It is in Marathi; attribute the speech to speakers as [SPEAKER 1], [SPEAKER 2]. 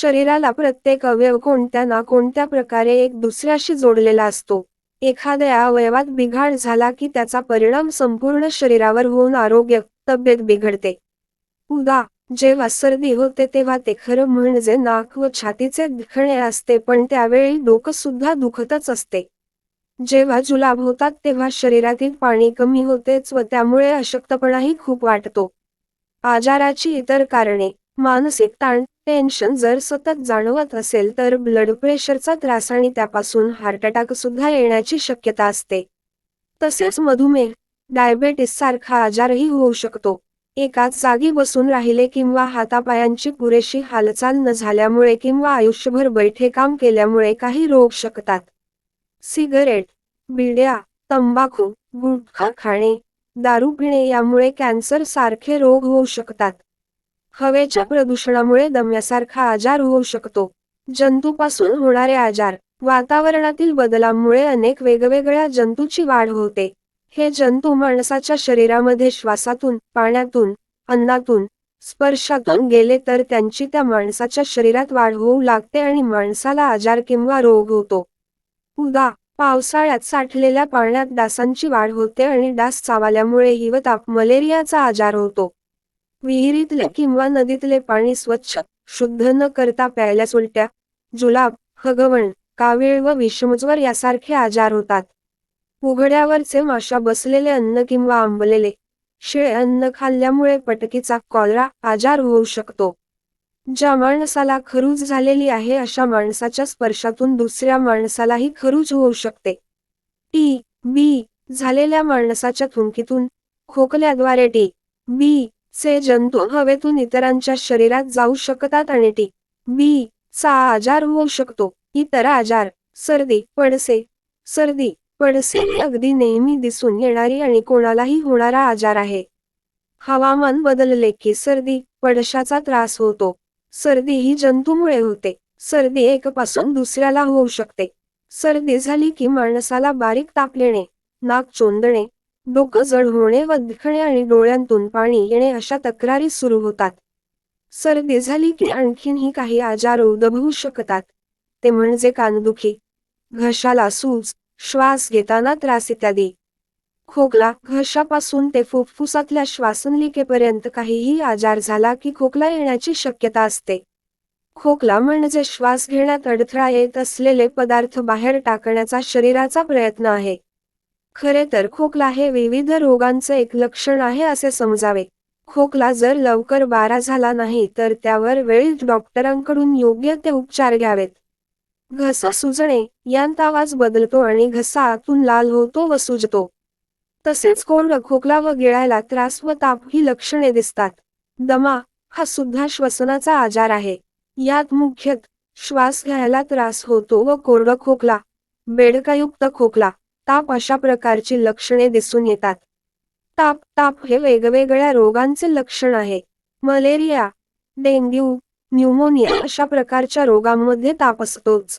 [SPEAKER 1] शरीराला प्रत्येक अवयव कोणत्या ना कोणत्या प्रकारे एक दुसऱ्याशी जोडलेला असतो. एखाद्या अवयवात बिघाड झाला की त्याचा परिणाम संपूर्ण शरीरावर होऊन आरोग्य तब्येत बिघडते. उदा जेव्हा सर्दी होते तेव्हा ते खरं म्हणजे नाक व छातीचे दुखणे असते पण त्यावेळी डोकं सुद्धा दुखतच असते. जेव्हा जुलाब होतात तेव्हा शरीरातील पाणी कमी होतेच व त्यामुळे अशक्तपणाही खूप वाटतो आजाराची इतर कारणे मानसिक ताण टेन्शन जर सतत जाणवत असेल तर ब्लड प्रेशरचा त्रास आणि त्यापासून हार्ट अटॅक सुद्धा येण्याची शक्यता असते. तसेच मधुमेह डायबेटीस सारखा आजारही होऊ शकतो. एकाच जागी बसून राहिले किंवा हातापायांची पुरेशी हालचाल न झाल्यामुळे किंवा आयुष्यभर बैठे काम केल्यामुळे काही रोग शकतात. सिगरेट बिड्या तंबाखू गुटखा खाणे दारू पिणे यामुळे कॅन्सर सारखे रोग होऊ शकतात. हवेच्या प्रदूषणामुळे दम्यासारखा आजार होऊ शकतो. जंतूपासून होणारे आजार वातावरणातील बदलांमुळे अनेक वेगवेगळ्या जंतूची वाढ होते. हे जंतू माणसाच्या शरीरामध्ये श्वासातून पाण्यातून अन्नातून स्पर्शातून गेले तर त्यांची त्या माणसाच्या शरीरात वाढ होऊ लागते आणि माणसाला आजार किंवा रोग होतो. उदा पावसाळ्यात साठलेल्या पाण्यात डासांची वाढ होते आणि डास चावल्यामुळे हिवताप मलेरियाचा आजार होतो. विहिरीतले किंवा नदीतले पाणी स्वच्छ शुद्ध न करता प्यायल्यास उलट्या जुलाब हगवण कावीळ व विषमज्वर यासारखे आजार होतात. उघड्यावरचे माशा बसलेले अन्न किंवा आंबलेले शिळे अन्न खाल्ल्यामुळे पटकीचा कॉलरा आजार होऊ शकतो. ज्या माणसाला खरूज झालेली आहे अशा माणसाच्या स्पर्शातून दुसऱ्या माणसालाही खरूज होऊ शकते. टी बी झालेल्या माणसाच्या थुंकीतून खोकल्याद्वारे टी बी चे जंतू हवेतून इतरांच्या शरीरात जाऊ शकतात आणि टी बी चा आजार होऊ शकतो. इतर आजार सर्दी पडसे सर्दी पडसे अगदी नेहमी दिसून येणारी आणि कोणालाही होणारा आजार आहे. हवामान बदलले की सर्दी पडशाचा त्रास होतो. सर्दी ही जंतूमुळे होते. सर्दी एकपासून दुसऱ्याला होऊ शकते. सर्दी झाली की माणसाला बारीक तापलेणे नाक चोंदणे डोकं जड होणे व दुखणे आणि डोळ्यांतून पाणी येणे अशा तक्रारी सुरू होतात. सर्दी झाली की आणखीनही काही आजार उद्भवू शकतात. ते म्हणजे कानदुखी घशाला सूज श्वास घेताना त्रास इत्यादी. खोकला घशापासून ते फुफ्फुसातल्या श्वासनलिकेपर्यंत काहीही आजार झाला की खोकला येण्याची शक्यता असते. खोकला म्हणजे श्वास घेण्यात अडथळा येत असलेले पदार्थ बाहेर टाकण्याचा शरीराचा प्रयत्न आहे. खरे तर खोकला हे विविध रोगांचे एक लक्षण आहे असे समजावे. खोकला जर लवकर बारा झाला नाही तर त्यावर वेळीच डॉक्टरांकडून योग्य ते उपचार घ्यावेत. घसा सुजणे यांत आवाज बदलतो आणि घसा आतून लाल होतो व सुजतो. तसेच कोरड खोकला व गिळायला त्रास व ताप ही लक्षणे दिसतात. दमा हा सुद्धा श्वसनाचा आजार आहे. यात मुख्यत श्वास घ्यायला त्रास होतो व कोरड खोकला बेडकायुक्त खोकला ताप अशा प्रकारची लक्षणे दिसून येतात. ताप ताप हे वेगवेगळ्या रोगांचे लक्षण आहे. मलेरिया डेंग्यू न्यूमोनिया अशा प्रकारच्या रोगांमध्ये ताप असतोच.